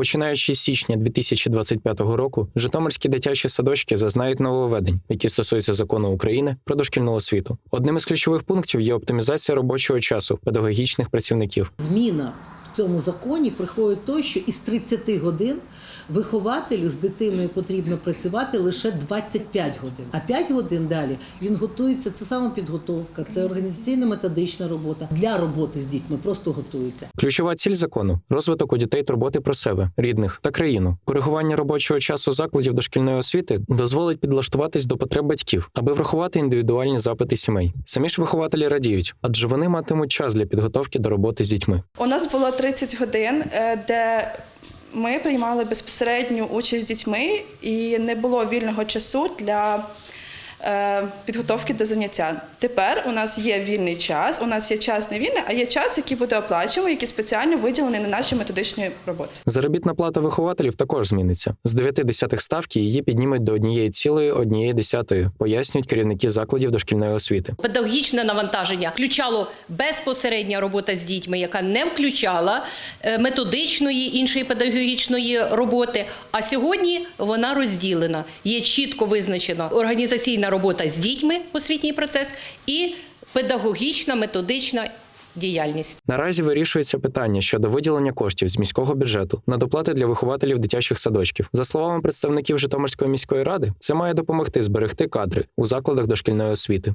Починаючи з січня 2025 року, Житомирські дитячі садочки зазнають нововведень, які стосуються закону України про дошкільну освіту. Одним із ключових пунктів є оптимізація робочого часу педагогічних працівників. Зміна в цьому законі приходить той, що із 30 годин вихователю з дитиною потрібно працювати лише 25 годин. А 5 годин далі він готується. Це самопідготовка, це організаційно-методична робота для роботи з дітьми. Просто готується. Ключова ціль закону розвиток у дітей турботи про себе, рідних та країну. Коригування робочого часу закладів дошкільної освіти дозволить підлаштуватись до потреб батьків, аби врахувати індивідуальні запити сімей. Самі ж вихователі радіють, адже вони матимуть час для підготовки до роботи з дітьми. У нас було 30 годин, е, де ми приймали безпосередню участь з дітьми, і не було вільного часу для підготовки до заняття. Тепер у нас є вільний час, у нас є час не вільний, а є час, який буде оплачуваний, який спеціально виділений на наші методичні роботи. Заробітна плата вихователів також зміниться. З 9 десятих ставки її піднімуть до однієї цілої однієї десятої, пояснюють керівники закладів дошкільної освіти. Педагогічне навантаження включало безпосередня робота з дітьми, яка не включала е, методичної іншої педагогічної роботи. А сьогодні вона розділена. Є чітко визначена організаційна робота з дітьми, освітній процес, і педагогічна методична діяльність. Наразі вирішується питання щодо виділення коштів з міського бюджету на доплати для вихователів дитячих садочків. За словами представників Житомирської міської ради, це має допомогти зберегти кадри у закладах дошкільної освіти.